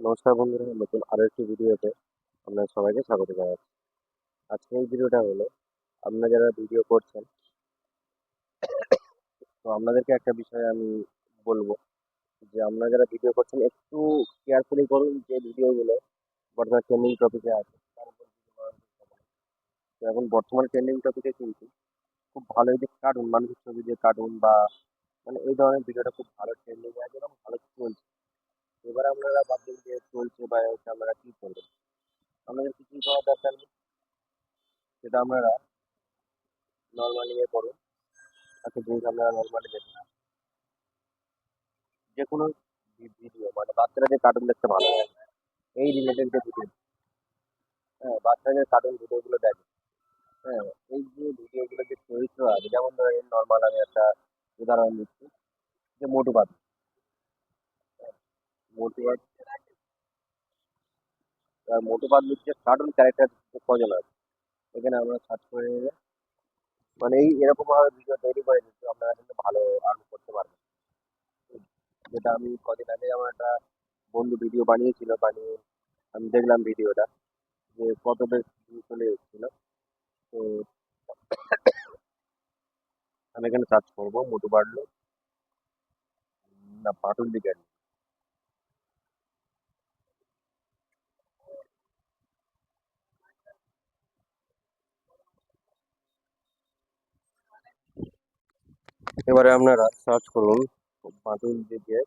নমস্কার বন্ধুরা, নতুন আরও একটি ভিডিওতে আপনাদের সবাইকে স্বাগত জানাচ্ছি আজকে এই ভিডিওটা হলো, আপনারা যারা ভিডিও করছেন, তো আপনাদেরকে একটা বিষয় আমি বলব যে, আপনারা যারা ভিডিও করছেন, একটু কেয়ারফুলি করুন যে ভিডিওগুলো বর্তমান ট্রেন্ডিং টপিকে আছে। তো এখন বর্তমান ট্রেন্ডিং টপিকে কিন্তু খুব ভালো যে কার্টুন মানুষের ছবি দিয়ে কার্টুন বা মানে এই ধরনের ভিডিওটা খুব ভালো ট্রেন্ডিং আছে এবং ভালো চলছে এবার আপনারা ভাববেন যে চলছে বা আপনারা কী করবেন? আপনাদের কিছুই করার দরকার নেই? সেটা আপনারা নর্মালি ইয়ে করুন। একটা জিনিস আপনারা নর্মালি দেখুন। যে কোনো ভিডিও মানে বাচ্চারা যে কার্টুন দেখতে ভালো লাগে এই রিলেটেড যে ভিডিও হ্যাঁ বাচ্চাদের কার্টুন ভিডিওগুলো দেখে হ্যাঁ এই যে ভিডিওগুলো যে চরিত্র আছে, যেমন ধরেন নর্মাল আমি একটা উদাহরণ দিচ্ছি, যে মোটু পাতলু মোটু পাতলু আর মোটু পাতলুর যে কার্টুন ক্যারেক্টার কজন আছে। এখানে আমরা সার্চ করে নিলে মানে এই এরকম ভাবে ভিডিও তৈরি করে দিচ্ছি আপনারা কিন্তু ভালো আর্ন করতে পারবেন। যেটা আমি কদিন আগে আমার একটা বন্ধু ভিডিও বানিয়েছিল, বানিয়ে আমি দেখলাম ভিডিওটা যে কত বেশ চলে এসেছিল। তো আমি এখানে সার্চ করব মোটু পাতলু না, পাটুল দিকে এবারে আপনারা সার্চ করুন পাটুল দিকে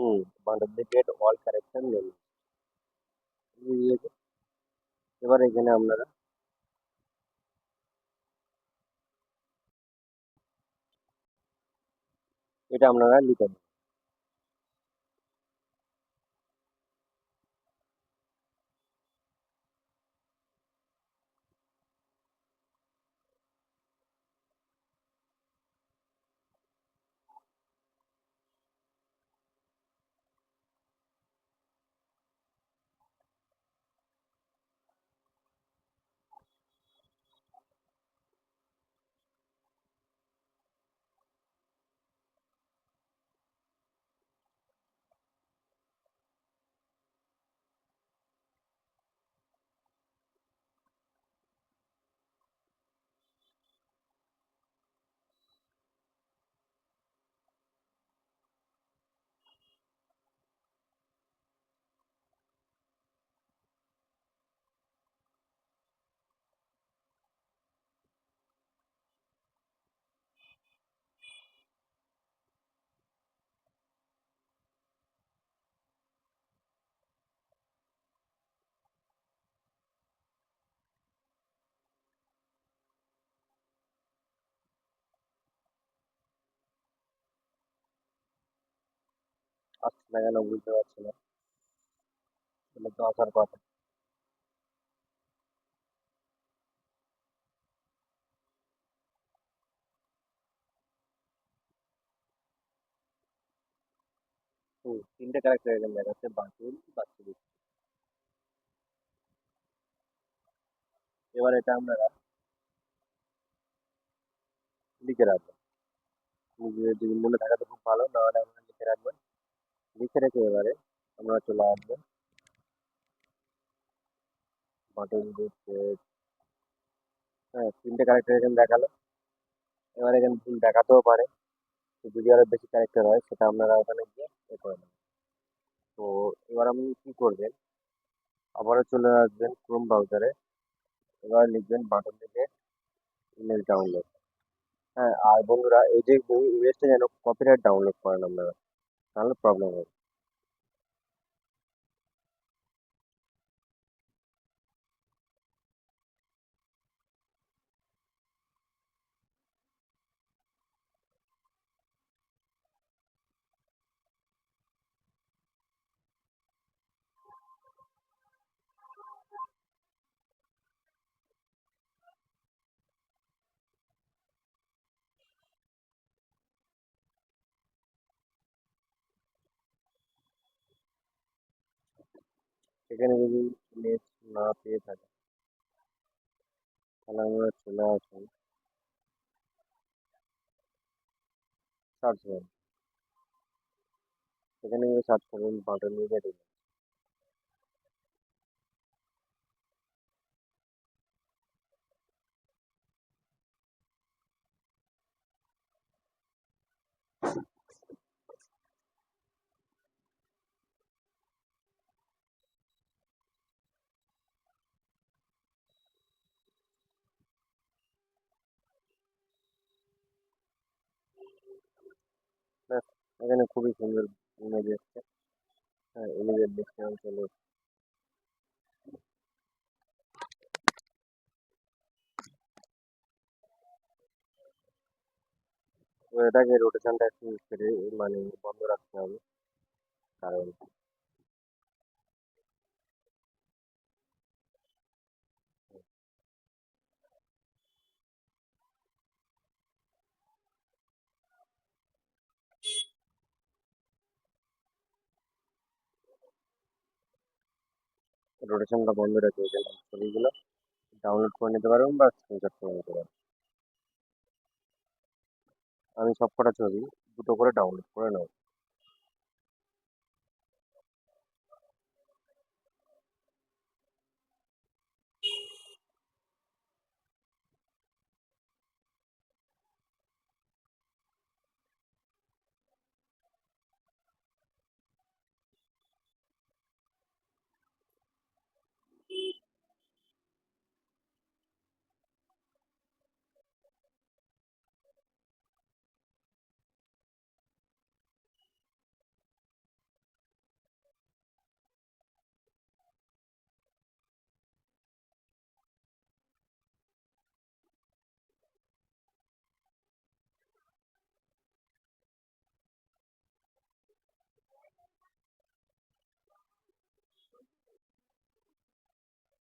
হুম পাটুল দিকে অল কারেকশন নেই এবার এখানে আপনারা এটা আপনারা লিখে আসছে না কেন বুঝতে পারছি না। এগুলো তো আসার কথা। তিনটে ক্যারেক্টার এখানে দেখাচ্ছে বাটুল বাচ্চু এবার এটা আপনারা লিখে রাখবেন নিজেদের মনে থাকে তো খুব ভালো নাহলে আপনারা লিখে রাখবেন লিখে রেখে এবারে আমরা চলে আসব। দিচ্ছে হ্যাঁ তিনটে ক্যারেক্টার এখানে দেখাল। এবার এখানে ভুল দেখাতেও পারে। যদি আরও বেশি ক্যারেক্টার হয়, সেটা আপনারা ওখানে গিয়ে এ করে নেবেন। তো এবার আপনি কি করবেন? আবারও চলে আসবেন ক্রোম ব্রাউজারে এবার লিখবেন বাটন থেকে ইমেল ডাউনলোড হ্যাঁ আর বন্ধুরা, এই যে ইমেজটা যেন কপিরাইট ডাউনলোড করেন আপনারা। তাহলে প্রবলেম হবে সেখানে যদি নেট না পেয়ে থাকে, তাহলে আমরা চলে আসুন সার্চ করুন গিয়ে সার্চ করুন বাটন মিডিয়া টেলিভিশন ব্যাস এখানে খুবই সুন্দর ইমেজ এসছে। হ্যাঁ ইমেজের আমি চলে এটাকে রোটেশনটা একটু মানে বন্ধ রাখতে হবে। কারণ রোটেশনটা বন্ধ রেখে জন্য ছবিগুলো ডাউনলোড করে নিতে পারবেন বা স্ক্রিনশট করে নিতে পারবেন আমি সব কটা ছবি দুটো করে ডাউনলোড করে নেব।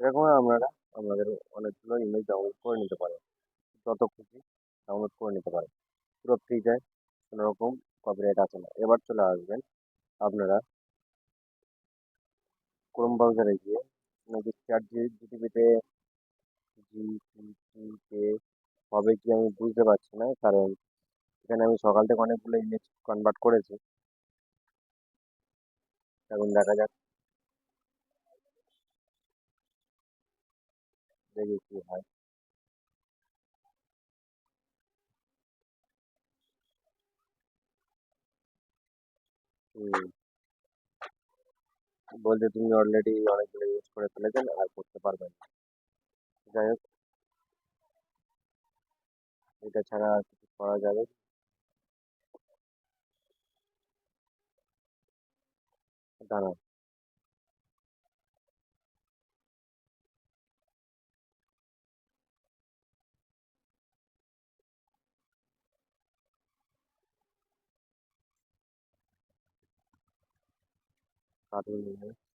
এরকম আপনারা আপনাদের অনেকগুলো ইমেজ ডাউনলোড করে নিতে পারেন। যত খুশি ডাউনলোড করে নিতে পারেন। পুরো ফ্রি যায় কোনো রকম কপিরাইট আসে না। এবার চলে আসবেন আপনারা ক্রোম ব্রাউজারে গিয়ে নাকি চ্যাট জিটিপিতে জিপিটিতে হবে কি আমি বুঝতে পারছি না, কারণ এখানে আমি সকাল থেকে অনেকগুলো ইমেজ কনভার্ট করেছি। এখন দেখা যাক দেখি কি হয় বলছে তুমি অলরেডি অনেকগুলো ইউজ করে ফেলেছেন আর করতে পারবেন না। যাই হোক। এটা ছাড়া আর কিছু করা যাবে দাঁড়ান কার্টুন নিয়ে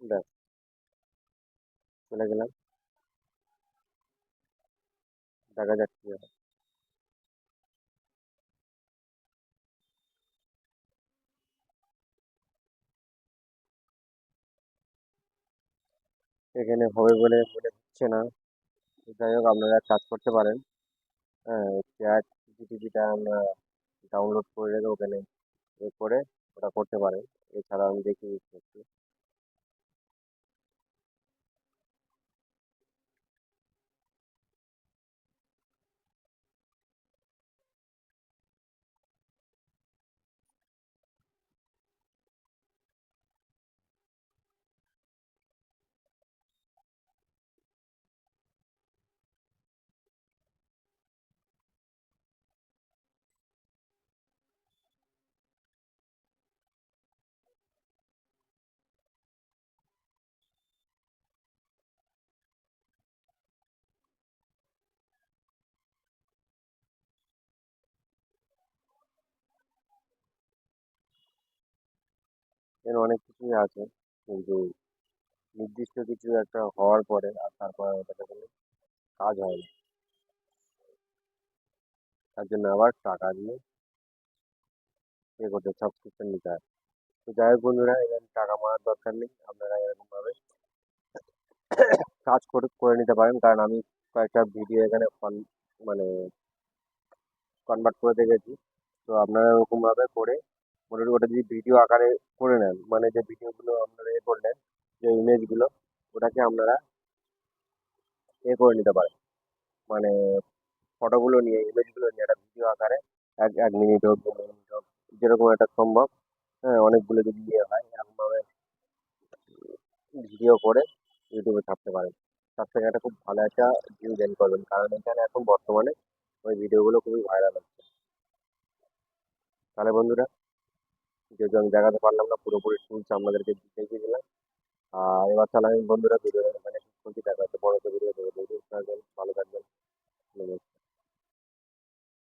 ব্যাস, চলে গেলাম। দেখা যাক কি হয়। এখানে হবে বলে মনে হচ্ছে না। যাই হোক, আপনারা কাজ করতে পারেন। হ্যাঁ চ্যাট জিটিপিটা আমরা ডাউনলোড করে রেখে ওখানে এ করে ওটা করতে পারেন। এছাড়া আমি দেখি একটু। এর অনেক কিছুই আছে। কিন্তু নির্দিষ্ট কিছু একটা হওয়ার পরে আর তারপরে ওটাতে কোনো কাজ হয় না। তার জন্য আবার টাকা দিয়ে এ করতে সাবস্ক্রিপশন নিতে হয়। তো যাই হোক বন্ধুরা, এখানে টাকা মারার দরকার নেই। আপনারা এরকমভাবে কাজ করে করে নিতে পারেন। কারণ আমি কয়েকটা ভিডিও এখানে মানে কনভার্ট করে দেখেছি। তো আপনারা এরকমভাবে করে মোটামুটি ওটা যদি ভিডিও আকারে করে নেন মানে যে ভিডিওগুলো আপনারা এ করলেন, যে ইমেজগুলো ওটাকে আপনারা এ করে নিতে পারেন। মানে ফটোগুলো নিয়ে ইমেজগুলো নিয়ে, একটা ভিডিও আকারে এক এক মিনিট হোক দু মিনিট হোক, যেরকম একটা সম্ভব হ্যাঁ অনেকগুলো যদি ইয়ে হয়, এরকমভাবে ভিডিও করে ইউটিউবে ছাড়তে পারেন। তার থেকে একটা খুব ভালো একটা ভিউ গেইন করবেন, কারণ এখানে এখন বর্তমানে ওই ভিডিওগুলো খুবই ভাইরাল হচ্ছে। তাহলে বন্ধুরা যেহেতু আমি দেখাতে পারলাম না, পুরোপুরি টুলস আপনাদেরকে দেখিয়ে দিলাম। আর এবার তাহলে আমি বন্ধুরা ভিডিও মানে দেখা হচ্ছে বড় ভিডিও ভালো থাকবেন। নমস্কার।